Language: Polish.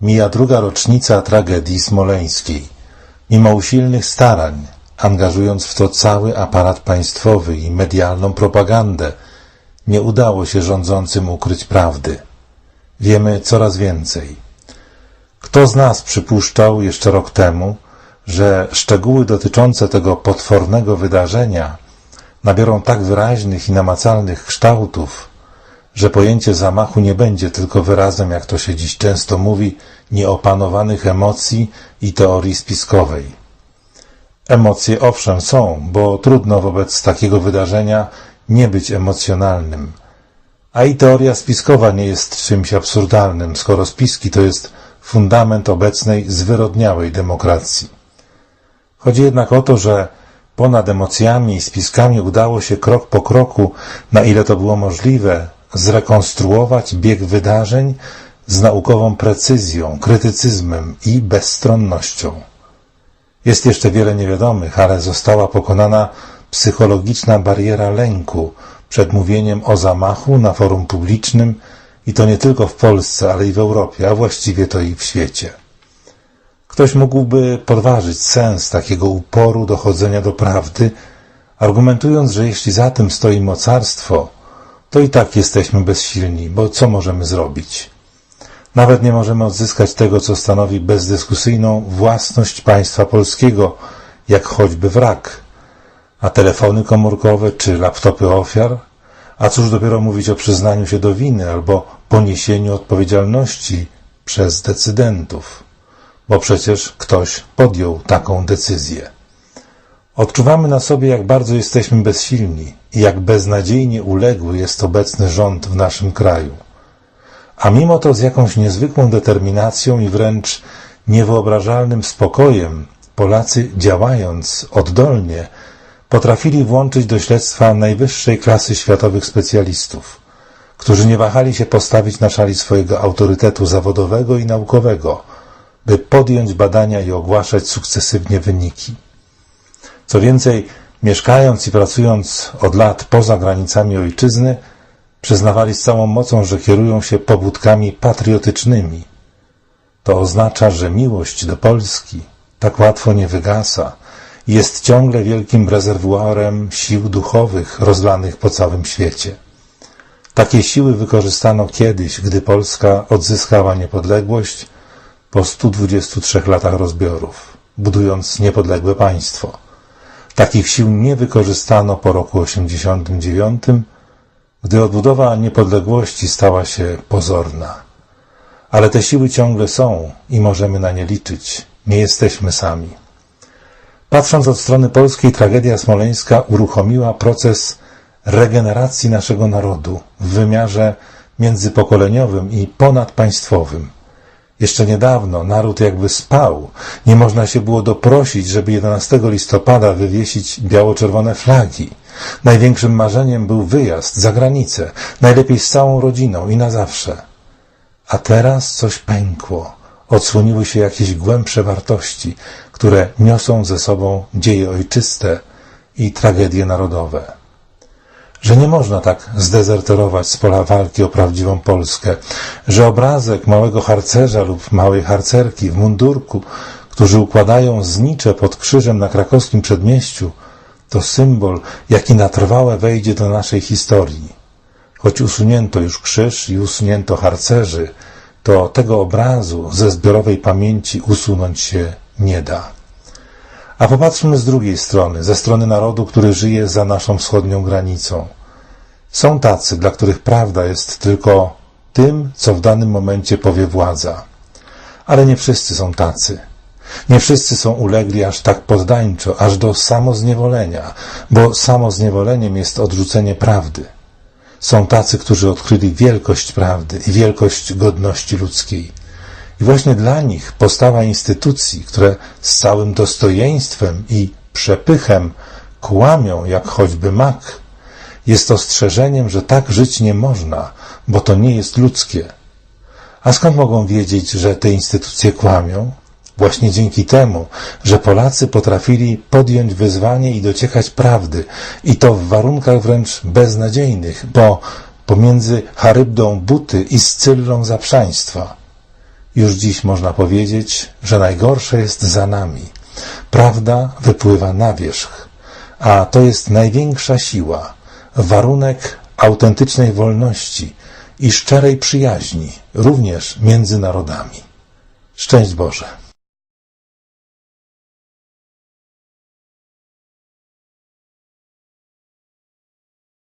Mija druga rocznica tragedii smoleńskiej. Mimo usilnych starań, angażując w to cały aparat państwowy i medialną propagandę, nie udało się rządzącym ukryć prawdy. Wiemy coraz więcej. Kto z nas przypuszczał jeszcze rok temu, że szczegóły dotyczące tego potwornego wydarzenia nabiorą tak wyraźnych i namacalnych kształtów, że pojęcie zamachu nie będzie tylko wyrazem, jak to się dziś często mówi, nieopanowanych emocji i teorii spiskowej. Emocje owszem są, bo trudno wobec takiego wydarzenia nie być emocjonalnym. A i teoria spiskowa nie jest czymś absurdalnym, skoro spiski to jest fundament obecnej zwyrodniałej demokracji. Chodzi jednak o to, że ponad emocjami i spiskami udało się krok po kroku, na ile to było możliwe, zrekonstruować bieg wydarzeń z naukową precyzją, krytycyzmem i bezstronnością. Jest jeszcze wiele niewiadomych, ale została pokonana psychologiczna bariera lęku przed mówieniem o zamachu na forum publicznym i to nie tylko w Polsce, ale i w Europie, a właściwie to i w świecie. Ktoś mógłby podważyć sens takiego uporu dochodzenia do prawdy, argumentując, że jeśli za tym stoi mocarstwo, to i tak jesteśmy bezsilni, bo co możemy zrobić? Nawet nie możemy odzyskać tego, co stanowi bezdyskusyjną własność państwa polskiego, jak choćby wrak, a telefony komórkowe czy laptopy ofiar, a cóż dopiero mówić o przyznaniu się do winy albo poniesieniu odpowiedzialności przez decydentów, bo przecież ktoś podjął taką decyzję. Odczuwamy na sobie, jak bardzo jesteśmy bezsilni jak beznadziejnie uległy jest obecny rząd w naszym kraju. A mimo to z jakąś niezwykłą determinacją i wręcz niewyobrażalnym spokojem Polacy działając oddolnie potrafili włączyć do śledztwa najwyższej klasy światowych specjalistów, którzy nie wahali się postawić na szali swojego autorytetu zawodowego i naukowego, by podjąć badania i ogłaszać sukcesywnie wyniki. Co więcej, mieszkając i pracując od lat poza granicami ojczyzny, przyznawali z całą mocą, że kierują się pobudkami patriotycznymi. To oznacza, że miłość do Polski tak łatwo nie wygasa i jest ciągle wielkim rezerwuarem sił duchowych rozlanych po całym świecie. Takie siły wykorzystano kiedyś, gdy Polska odzyskała niepodległość po 123 latach rozbiorów, budując niepodległe państwo. Takich sił nie wykorzystano po roku 89, gdy odbudowa niepodległości stała się pozorna. Ale te siły ciągle są i możemy na nie liczyć. Nie jesteśmy sami. Patrząc od strony polskiej, tragedia smoleńska uruchomiła proces regeneracji naszego narodu w wymiarze międzypokoleniowym i ponadpaństwowym. Jeszcze niedawno naród jakby spał. Nie można się było doprosić, żeby 11 listopada wywiesić biało-czerwone flagi. Największym marzeniem był wyjazd za granicę, najlepiej z całą rodziną i na zawsze. A teraz coś pękło. Odsłoniły się jakieś głębsze wartości, które niosą ze sobą dzieje ojczyste i tragedie narodowe że nie można tak zdezerterować z pola walki o prawdziwą Polskę, że obrazek małego harcerza lub małej harcerki w mundurku, którzy układają znicze pod krzyżem na krakowskim przedmieściu, to symbol, jaki na trwałe wejdzie do naszej historii. Choć usunięto już krzyż i usunięto harcerzy, to tego obrazu ze zbiorowej pamięci usunąć się nie da. A popatrzmy z drugiej strony, ze strony narodu, który żyje za naszą wschodnią granicą. Są tacy, dla których prawda jest tylko tym, co w danym momencie powie władza. Ale nie wszyscy są tacy. Nie wszyscy są ulegli aż tak poddańczo, aż do samozniewolenia, bo samozniewoleniem jest odrzucenie prawdy. Są tacy, którzy odkryli wielkość prawdy i wielkość godności ludzkiej. I właśnie dla nich postawa instytucji, które z całym dostojeństwem i przepychem kłamią jak choćby mak, jest ostrzeżeniem, że tak żyć nie można, bo to nie jest ludzkie. A skąd mogą wiedzieć, że te instytucje kłamią? Właśnie dzięki temu, że Polacy potrafili podjąć wyzwanie i dociekać prawdy, i to w warunkach wręcz beznadziejnych, bo pomiędzy Charybdą Buty i Scyllą Zaprzaństwa. Już dziś można powiedzieć, że najgorsze jest za nami. Prawda wypływa na wierzch, a to jest największa siła, warunek autentycznej wolności i szczerej przyjaźni, również między narodami. Szczęść Boże!